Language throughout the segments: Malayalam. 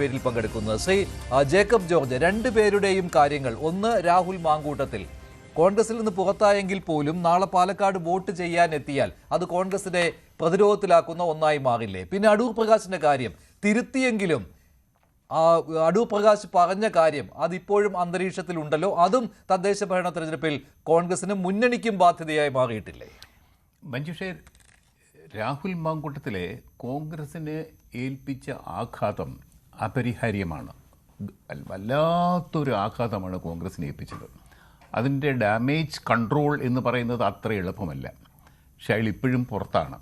പേരിൽ പങ്കെടുക്കുന്നത്. ശ്രീ ജേക്കബ് ജോർജ് രണ്ടു പേരുടെയും കാര്യങ്ങൾ. ഒന്ന് രാഹുൽ മാങ്കൂട്ടത്തിൽ. കോൺഗ്രസിൽ നിന്ന് പുറത്തായെങ്കിൽ പോലും നാളെ പാലക്കാട് വോട്ട് ചെയ്യാൻ എത്തിയാൽ അത് കോൺഗ്രസിനെ പ്രതിരോധത്തിലാക്കുന്ന ഒന്നായി മാറില്ലേ? പിന്നെ അടൂർ പ്രകാശിന്റെ കാര്യം. തിരുത്തിയെങ്കിലും അടൂർ പ്രകാശ് പറഞ്ഞ കാര്യം അതിപ്പോഴും അന്തരീക്ഷത്തിലുണ്ടല്ലോ അതും തദ്ദേശ ഭരണ തെരഞ്ഞെടുപ്പിൽ കോൺഗ്രസിന് മുന്നണിക്കും ബാധ്യതയായി മാറിയിട്ടില്ലേ? മഞ്ജുഷേ രാഹുൽ മാങ്കൂട്ടത്തിലെ കോൺഗ്രസിന് ഏൽപ്പിച്ച ആഘാതം അപരിഹാര്യമാണ്. വല്ലാത്തൊരു ആഘാതമാണ് കോൺഗ്രസിനെ ഏൽപ്പിച്ചത്. അതിന്റെ ഡാമേജ് കൺട്രോൾ എന്ന് പറയുന്നത് അത്ര എളുപ്പമല്ല. പക്ഷേ അയാൾ ഇപ്പോഴും പുറത്താണ്.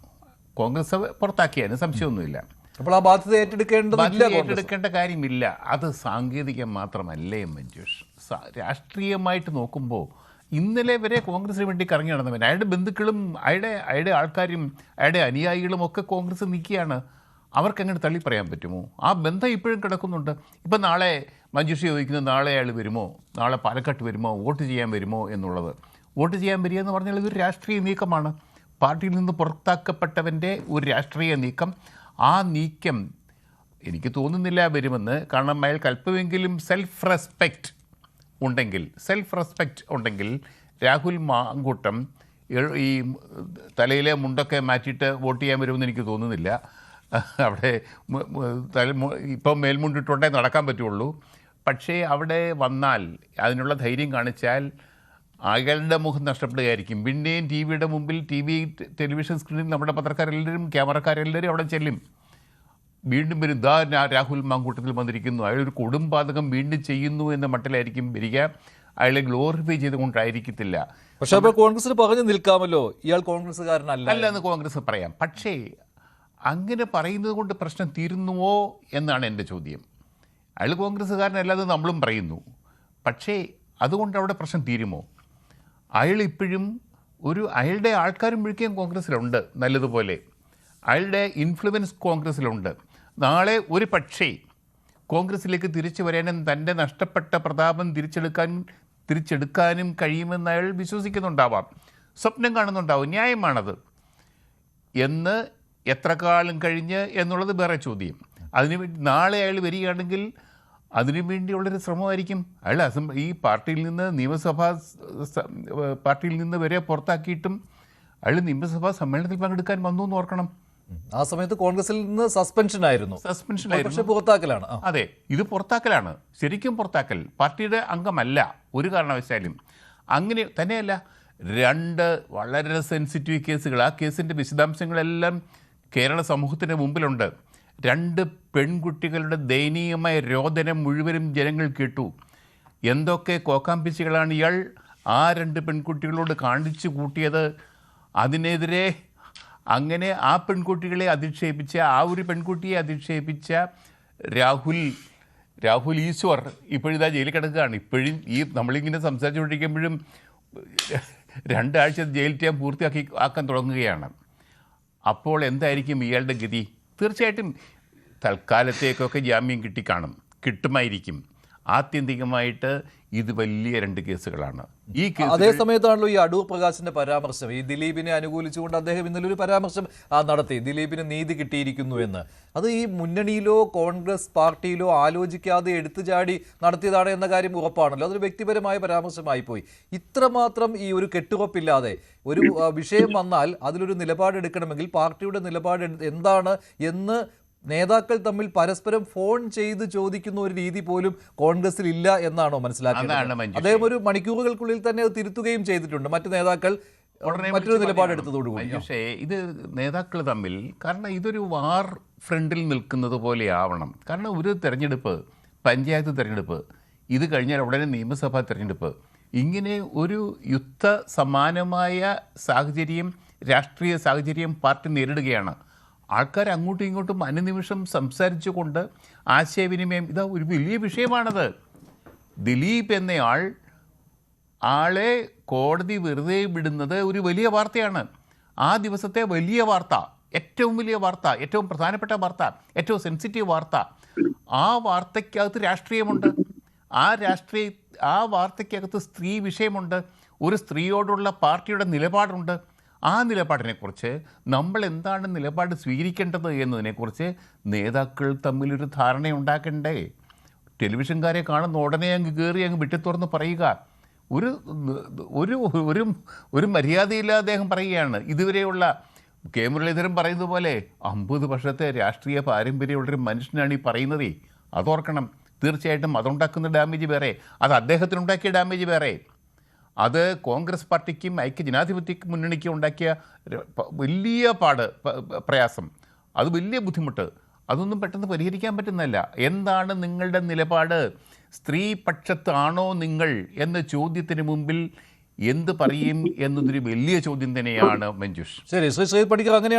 കോൺഗ്രസ് പുറത്താക്കിയതിന് സംശയമൊന്നുമില്ല. അപ്പോൾ ആ ബാധ്യത ഏറ്റെടുക്കേണ്ടത് ഏറ്റെടുക്കേണ്ട കാര്യമില്ല. അത് സാങ്കേതികം മാത്രമല്ലേ മഞ്ജുഷ്? രാഷ്ട്രീയമായിട്ട് നോക്കുമ്പോൾ ഇന്നലെ വരെ കോൺഗ്രസിന് വേണ്ടി കറങ്ങി നടന്നവൻ അയാളുടെ ബന്ധുക്കളും അയാളുടെ അയാളുടെ ആൾക്കാരും അയാളുടെ അനുയായികളും ഒക്കെ കോൺഗ്രസ് നിൽക്കുകയാണ്. അവർക്ക് അങ്ങനെ തള്ളി പറയാൻ പറ്റുമോ? ആ ബന്ധം ഇപ്പോഴും കിടക്കുന്നുണ്ട്. ഇപ്പം നാളെ മഞ്ജുഷ ചോദിക്കുന്നത് നാളെ അയാൾ വരുമോ? നാളെ പാലക്കാട്ട് വരുമോ? വോട്ട് ചെയ്യാൻ വരുമോ എന്നുള്ളത്. വോട്ട് ചെയ്യാൻ വരിക എന്ന് പറഞ്ഞാൽ ഇതൊരു രാഷ്ട്രീയ നീക്കമാണ്. പാർട്ടിയിൽ നിന്ന് പുറത്താക്കപ്പെട്ടവന്റെ ഒരു രാഷ്ട്രീയ നീക്കം. ആ നീക്കം എനിക്ക് തോന്നുന്നില്ല വരുമെന്ന്. കാരണം അയാൾക്ക് അല്പമെങ്കിലും സെൽഫ് റെസ്പെക്റ്റ് ഉണ്ടെങ്കിൽ സെൽഫ് റെസ്പെക്റ്റ് ഉണ്ടെങ്കിൽ രാഹുൽ മാങ്കൂട്ടം ഈ തലയിലെ മുണ്ടൊക്കെ മാറ്റിയിട്ട് വോട്ട് ചെയ്യാൻ വരുമെന്ന് എനിക്ക് തോന്നുന്നില്ല. അവിടെ ഇപ്പം മേൽമുണ്ടിട്ടുണ്ടേ നടക്കാൻ പറ്റുള്ളൂ. പക്ഷേ അവിടെ വന്നാൽ അതിനുള്ള ധൈര്യം കാണിച്ചാൽ അയാളുടെ മുഖം നഷ്ടപ്പെടുകയായിരിക്കും. പിന്നെയും ടി വിയുടെ മുമ്പിൽ ടി വി ടെലിവിഷൻ സ്ക്രീനിൽ നമ്മുടെ പത്രക്കാരെല്ലാവരും ക്യാമറക്കാരെല്ലാവരും അവിടെ ചെല്ലും. വീണ്ടും വരും ദാ രാഹുൽ മാങ്കൂട്ടത്തിൽ വന്നിരിക്കുന്നു. അയാൾ ഒരു കൊടുംപാതകം വീണ്ടും ചെയ്യുന്നു എന്ന മട്ടിലായിരിക്കും വരിക. അയാളെ ഗ്ലോറിഫൈ ചെയ്തുകൊണ്ടായിരിക്കത്തില്ല. പക്ഷേ കോൺഗ്രസ് കോൺഗ്രസിന് പറഞ്ഞു നിൽക്കാമല്ലോ. ഇയാൾ കോൺഗ്രസ്സുകാരനല്ല അല്ല എന്ന് കോൺഗ്രസ് പറയാം. പക്ഷേ അങ്ങനെ പറയുന്നത് കൊണ്ട് പ്രശ്നം തീരുന്നുവോ എന്നാണ് എന്റെ ചോദ്യം. അയാൾ കോൺഗ്രസ്സുകാരനല്ലാതെ നമ്മളും പറയുന്നു. പക്ഷേ അതുകൊണ്ട് അവിടെ പ്രശ്നം തീരുമോ? അയാൾ ഇപ്പോഴും ഒരു അയാളുടെ ആൾക്കാരും മുഴുക്കിയും കോൺഗ്രസ്സിലുണ്ട് നല്ലതുപോലെ. അയാളുടെ ഇൻഫ്ലുവൻസ് കോൺഗ്രസ്സിലുണ്ട്. നാളെ ഒരു പക്ഷേ കോൺഗ്രസ്സിലേക്ക് തിരിച്ചു വരാനും തന്റെ നഷ്ടപ്പെട്ട പ്രതാപം തിരിച്ചെടുക്കാൻ തിരിച്ചെടുക്കാനും കഴിയുമെന്ന് അയാൾ വിശ്വസിക്കുന്നുണ്ടാവാം. സ്വപ്നം കാണുന്നുണ്ടാവും. ന്യായമാണത്. എന്ന് എത്ര കാലം കഴിഞ്ഞ് എന്നുള്ളത് വേറെ ചോദ്യം. അതിന് വേണ്ടി നാളെ അയാൾ വരികയാണെങ്കിൽ അതിനു വേണ്ടിയുള്ളൊരു ശ്രമമായിരിക്കും. അയാൾ അസം ഈ പാർട്ടിയിൽ നിന്ന് നിയമസഭാ പാർട്ടിയിൽ നിന്ന് വരെ പുറത്താക്കിയിട്ടും അയാൾ നിയമസഭാ സമ്മേളനത്തിൽ പങ്കെടുക്കാൻ വന്നു എന്ന് ഓർക്കണം. ആ സമയത്ത് കോൺഗ്രസിൽ നിന്ന് സസ്പെൻഷൻ ആയിരുന്നു. സസ്പെൻഷൻ പക്ഷെ പുറത്താക്കലാണ്. അതെ ഇത് പുറത്താക്കലാണ്. ശരിക്കും പുറത്താക്കൽ. പാർട്ടിയുടെ അംഗമല്ല ഒരു കാരണവശാലും. അങ്ങനെ തന്നെയല്ല. രണ്ട് വളരെ സെൻസിറ്റീവ് കേസുകൾ ആ കേസിന്റെ വിശദാംശങ്ങളെല്ലാം കേരള സമൂഹത്തിന്റെ മുമ്പിലുണ്ട്. രണ്ട് പെൺകുട്ടികളുടെ ദയനീയമായ രോദനം മുഴുവനും ജനങ്ങൾ കേട്ടു. എന്തൊക്കെ കോക്കാമ്പിച്ചുകളാണ് ഇയാൾ? ആ രണ്ട് പെൺകുട്ടികളോട് കാണിച്ചു കൂട്ടിയത് അതിനെതിരെ അങ്ങനെ ആ പെൺകുട്ടികളെ അധിക്ഷേപിച്ച ആ ഒരു പെൺകുട്ടിയെ അധിക്ഷേപിച്ച രാഹുൽ രാഹുൽ ഈശ്വർ ഇപ്പോഴിതാ ജയിലിൽ കിടക്കുകയാണ്. ഇപ്പോഴും ഈ നമ്മളിങ്ങനെ സംസാരിച്ചുകൊണ്ടിരിക്കുമ്പോഴും രണ്ടാഴ്ച ജയിൽ ടൈം പൂർത്തിയാക്കി ആക്കാൻ തുടങ്ങുകയാണ്. അപ്പോൾ എന്തായിരിക്കും ഇയാളുടെ ഗതി? തീർച്ചയായിട്ടും തൽക്കാലത്തേക്കൊക്കെ ജാമ്യം കിട്ടിക്കാണും. കിട്ടുമായിരിക്കും. ആത്യന്തികമായിട്ട് ഇത് വലിയ രണ്ട് കേസുകളാണ്. ഈ കേസ് അതേ സമയത്താണല്ലോ ഈ അടൂർ പ്രകാശിന്റെ പരാമർശം. ഈ ദിലീപിനെ അനുകൂലിച്ചുകൊണ്ട് അദ്ദേഹം ഇന്നലെ ഒരു പരാമർശം നടത്തി. ദിലീപിന് നീതി കിട്ടിയിരിക്കുന്നു എന്ന്. അത് ഈ മുന്നണിയിലോ കോൺഗ്രസ് പാർട്ടിയിലോ ആലോചിക്കാതെ എടുത്തുചാടി നടത്തിയതാണ് എന്ന കാര്യം ഉറപ്പാണല്ലോ. അതൊരു വ്യക്തിപരമായ പരാമർശമായി പോയി. ഇത്രമാത്രം ഈ ഒരു കെട്ടുറപ്പില്ലാതെ ഒരു വിഷയം വന്നാൽ അതിലൊരു നിലപാടെടുക്കണമെങ്കിൽ പാർട്ടിയുടെ നിലപാട് എന്താണ് എന്ന് നേതാക്കൾ തമ്മിൽ പരസ്പരം ഫോൺ ചെയ്ത് ചോദിക്കുന്ന ഒരു രീതി പോലും കോൺഗ്രസിൽ ഇല്ല എന്നാണോ മനസ്സിലാക്കുന്നത് അദ്ദേഹം ഒരു മണിക്കൂറുകൾക്കുള്ളിൽ തന്നെ അത് തിരുത്തുകയും ചെയ്തിട്ടുണ്ട്. മറ്റു നേതാക്കൾ മറ്റൊരു നിലപാടെടുത്തതോടുകൂടി പക്ഷേ ഇത് നേതാക്കൾ തമ്മിൽ കാരണം ഇതൊരു വാർ ഫ്രണ്ടിൽ നിൽക്കുന്നത് പോലെ ആവണം കാരണം ഒരു തെരഞ്ഞെടുപ്പ് പഞ്ചായത്ത് തെരഞ്ഞെടുപ്പ് ഇത് കഴിഞ്ഞാൽ ഉടനെ നിയമസഭാ തെരഞ്ഞെടുപ്പ് ഇങ്ങനെ ഒരു യുദ്ധ സമാനമായ സാഹചര്യം രാഷ്ട്രീയ സാഹചര്യം പാർട്ടി നേരിടുകയാണ്. ആൾക്കാർ അങ്ങോട്ടും ഇങ്ങോട്ടും അനുനിമിഷം സംസാരിച്ചുകൊണ്ട് ആശയവിനിമയം ഇതാ ഒരു വലിയ വിഷയമാണത്. ദിലീപ് എന്നയാൾ ആളെ കോടതി വെറുതെ വിടുന്നത് ഒരു വലിയ വാർത്തയാണ്. ആ ദിവസത്തെ വലിയ വാർത്ത ഏറ്റവും വലിയ വാർത്ത ഏറ്റവും പ്രധാനപ്പെട്ട വാർത്ത ഏറ്റവും സെൻസിറ്റീവ് വാർത്ത ആ വാർത്തയ്ക്കകത്ത് രാഷ്ട്രീയമുണ്ട്. ആ രാഷ്ട്രീയ ആ വാർത്തയ്ക്കകത്ത് സ്ത്രീ വിഷയമുണ്ട്. ഒരു സ്ത്രീയോടുള്ള പാർട്ടിയുടെ നിലപാടുണ്ട്. ആ നിലപാടിനെക്കുറിച്ച് നമ്മൾ എന്താണ് നിലപാട് സ്വീകരിക്കേണ്ടത് എന്നതിനെക്കുറിച്ച് നേതാക്കൾ തമ്മിലൊരു ധാരണ ഉണ്ടാക്കണ്ടേ ടെലിവിഷൻകാരെ കാണുന്ന ഉടനെ അങ്ങ് കയറി അങ്ങ് വിട്ടിത്തുറന്ന് പറയുക. ഒരു ഒരു ഒരു ഒരു മര്യാദയില്ലാതെ അദ്ദേഹം പറയുകയാണ്. ഇതുവരെയുള്ള കെ മുരളീധരൻ പറയുന്നത് പോലെ അമ്പത് വർഷത്തെ രാഷ്ട്രീയ പാരമ്പര്യമുള്ളൊരു മനുഷ്യനാണ് ഈ പറയുന്നതേ. അതോർക്കണം. തീർച്ചയായിട്ടും അതുണ്ടാക്കുന്ന ഡാമേജ് വേറെ. അത് അദ്ദേഹത്തിനുണ്ടാക്കിയ ഡാമേജ് വേറെ. അത് കോൺഗ്രസ് പാർട്ടിക്കും ഐക്യ ജനാധിപത്യ മുന്നണിക്കും ഉണ്ടാക്കിയ വലിയ പാട് പ്രയാസം. അത് വലിയ ബുദ്ധിമുട്ട്. അതൊന്നും പെട്ടെന്ന് പരിഹരിക്കാൻ പറ്റുന്നതല്ല. എന്താണ് നിങ്ങളുടെ നിലപാട്? സ്ത്രീ പക്ഷത്താണോ നിങ്ങൾ എന്ന ചോദ്യത്തിന് മുമ്പിൽ എന്ത് പറയും എന്നതൊരു വലിയ ചോദ്യം തന്നെയാണ് മഞ്ജുഷ്. ശരി ശ്രീ ശ്രീ പണിക്കർ അങ്ങനെയാണ്?